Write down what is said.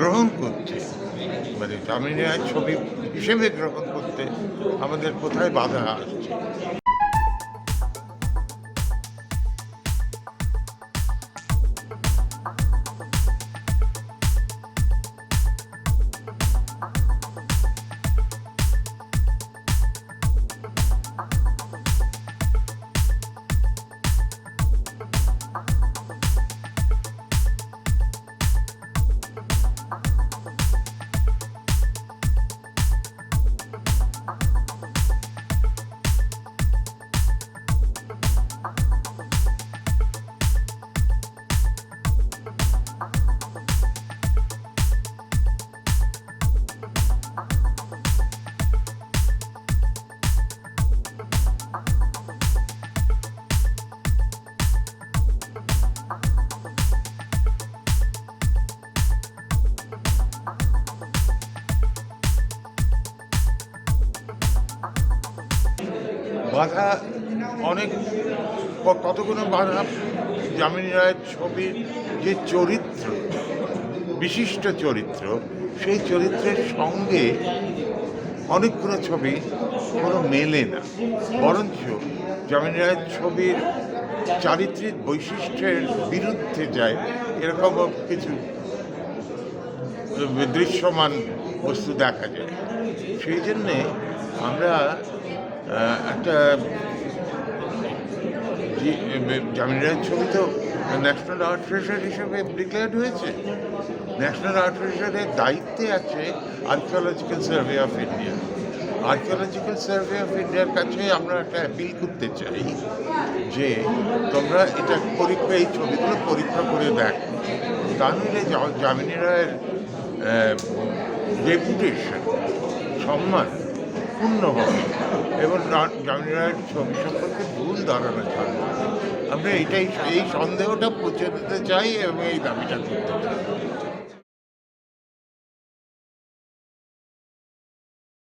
গ্রহণ করতে মানে জামিনী ছবি হিসেবে গ্রহণ করতে আমাদের কোথায় বাধা আসছে? বাধা অনেক কতগুলো বাধা? যামিনী রায়ের ছবির যে চরিত্র, বিশিষ্ট চরিত্র, সেই চরিত্রের সঙ্গে অনেকগুলো ছবি কোনো মেলে না। বরঞ্চ যামিনী রায়ের ছবির চারিত্রিক বৈশিষ্ট্যের বিরুদ্ধে যায়, এরকম কিছু দৃশ্যমান বস্তু দেখা যায়। সেই জন্যে আমরা একটা জামিনের ছবি তো ন্যাশনাল আর্ট ট্রেজার হিসেবে ডিক্লেয়ার্ড হয়েছে। ন্যাশনাল আর্ট ট্রেজারের দায়িত্বে আছে archaeological survey of India archaeological survey of ইন্ডিয়ার কাছে আমরা একটা অ্যাপিল করতে চাই যে তোমরা এটা পরীক্ষা, এই ছবিগুলো পরীক্ষা করে দেখো। তা নইলে জামিনী রায়ের রেপুটেশন সম্মান পূর্ণ হবে এবং জামিনী রায়ের ছবি সম্পর্কে ভুল ধারণা চান আমরা এটাই এই সন্দেহটা পৌঁছে দিতে চাই এবং এই দাবিটা করতে চাই।